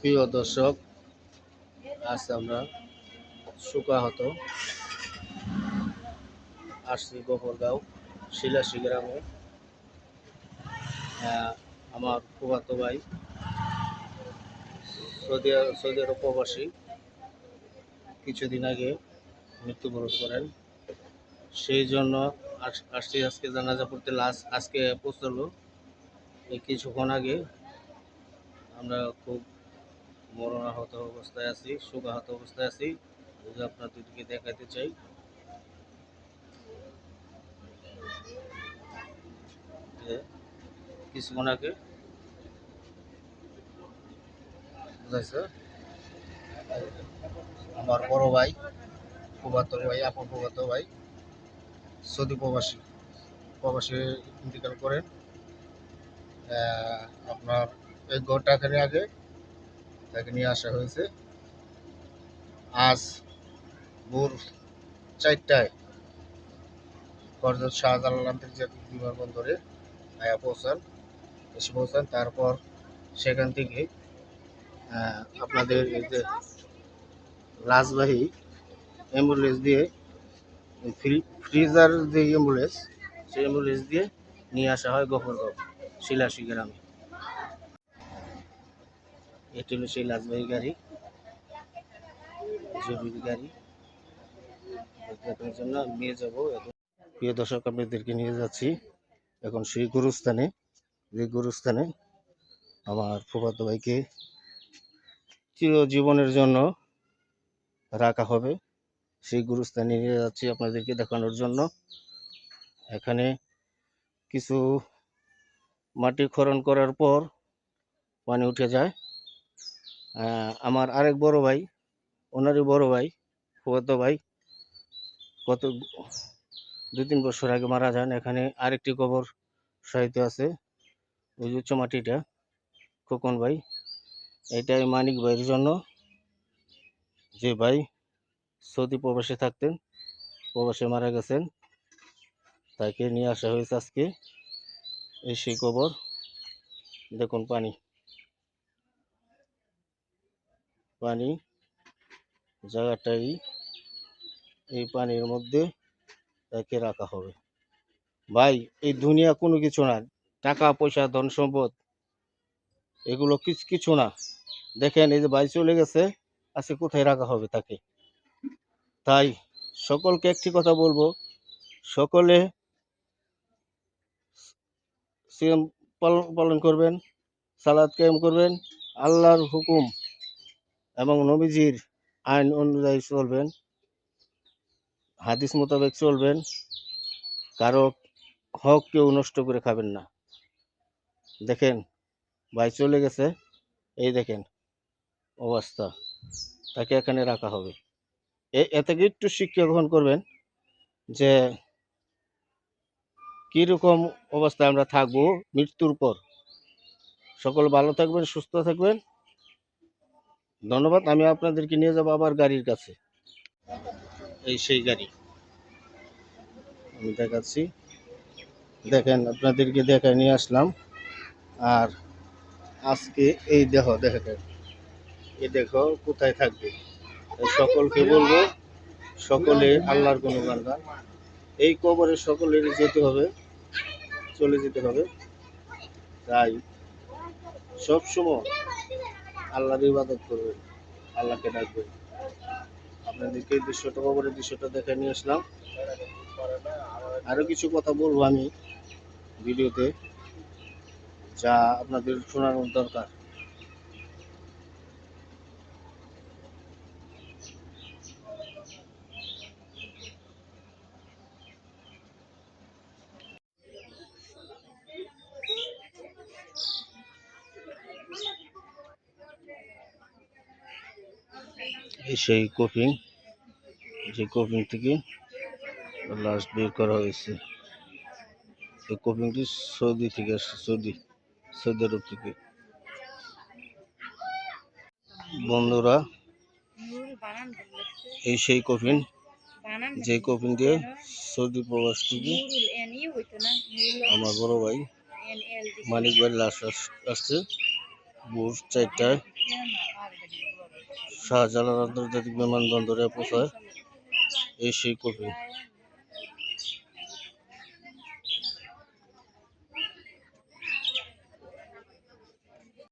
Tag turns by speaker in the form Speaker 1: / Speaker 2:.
Speaker 1: প্রিয় দর্শক, আজ আমরা সুকাহত আসছি গোপরগাঁও শিলাসি গ্রামে আমার ফুফাতো ভাই, সৌদি সৌদি আরব কিছুদিন আগে মৃত্যুবরণ করেন। সেই জন্য আস- আসছি আজকে জানাজা পড়তে লাস্ট আজকে পৌঁছলো। এই কিছুক্ষণ আগে আমরা খুব মরণাহত অবস্থায় আছি, শোকাহত অবস্থায় আছি। যদি আপনাদেরকে দেখাতে চাই। কিছুক্ষণ আগে আমার বড় ভাই ফুবাতো ভাই, আপন ফুবাতো ভাই, সৌদি প্রবাসী। প্রবাসী ইন্তিকাল করেন। আপনার এক ঘন্টাখানি আগে তাকে নিয়ে আসা হয়েছে। আজ ভোর চারটায় করজত শাহজালাল আন্তর্জাতিক বিমানবন্দরে আয়া পৌঁছান, এসে পৌঁছান। তারপর সেখান থেকে আপনাদের এই যে অ্যাম্বুলেন্স দিয়ে, ফ্রি ফ্রিজার যে অ্যাম্বুলেন্স সেই অ্যাম্বুলেন্স দিয়ে নিয়ে আসা হয় গফরগাঁও শিলাশি গ্রামে। এটি হলো সেই লাজবাহী গাড়ি, জরুরি গাড়ি। দেখানোর জন্য নিয়ে যাব প্রিয় দর্শক, আপনাদেরকে নিয়ে যাচ্ছি এখন সেই গুরুস্থানে। যে গুরুস্থানে আমার ফুফাতো ভাইকে চিরজীবনের জন্য রাখা হবে। সেই গুরুস্থানে নিয়ে যাচ্ছি আপনাদেরকে দেখানোর জন্য। এখানে কিছু মাটি খনন করার পর পানি উঠে যায়। আমার আরেক বড় ভাই, ওনারই বড় ভাই, ফুফাতো ভাই। গত দু তিন বছর আগে মারা যান। এখানে আরেকটি কবর সাহিত্য আছে ওই উচ্চ মাটিটা খোকন ভাই। এটাই মানিক ভাইয়ের জন্য। যে ভাই সৌদি প্রবাসে থাকতেন, প্রবাসে মারা গেছেন, তাকে নিয়ে আসা হয়েছে আজকে, এই সেই কবর। দেখুন পানি। পানি জায়গাটাই এই পানির মধ্যে তাকে রাখা হবে। ভাই, এই দুনিয়া কোনো কিছু না। টাকা, পয়সা, ধন সম্পদ, এগুলো কিছু কিছু না। দেখেন, এই যে ভাই চলে গেছে, আজকে কোথায় রাখা হবে তাকে? তাই সকলকে একটি কথা বলব, সকলে সিএম পালন করবেন, সালাদ কায়েম করবেন, আল্লাহর হুকুম এবং নবীজির আইন অনুযায়ী চলবেন, হাদিস মোতাবেক চলবেন, কারও হক কেউ নষ্ট করে খাবেন না। দেখেন, ভাই চলে গেছে, এই দেখেন অবস্থা, তাকে এখানে রাখা হবে। এ- এ থেকে একটু শিক্ষা গ্রহণ করবেন যে কীরকম অবস্থায় আমরা থাকব মৃত্যুর পর? সকল ভালো থাকবেন, সুস্থ থাকবেন। ধন্যবাদ, আমি আপনাদেরকে নিয়ে যাব আবার গাড়ির কাছে। এই সেই গাড়ি। আমি দেখাচ্ছি। দেখেন, আপনাদেরকে দেখায় নিয়ে আসলাম। আর আজকে এই দেহ, দেখেন। এই দেখো কোথায় থাকবে? সকলকে বলব, সকলে আল্লাহর কোনো গান এই কবরে সকলের যেতে হবে, চলে যেতে হবে। তাই সব সময় আল্লাহর ইবাদত করবে, আল্লাহকে ডাকবে। আপনাদেরকে এই দৃশ্যটা, কবরের দৃশ্যটা দেখে নিয়ে আসলাম। আরও কিছু কথা বলব আমি ভিডিওতে, যা আপনাদের শোনানোর দরকার। সেই কোপিং যে কোপিং থেকে লাশ বের করা হয়েছে। এই কোপিংটি সৌদি থেকে আসছে, সৌদি সৌদি আরব থেকে। বন্ধুরা, এই সেই কফিন যে কফিন দিয়ে সৌদি প্রবাস থেকে আমার বড় ভাই মানিক ভাই লাশ আস- আসছে। ভোর চারটায়। শাহজালাল আন্তর্জাতিক বিমানবন্দরে পৌঁছায় এই সেই কফি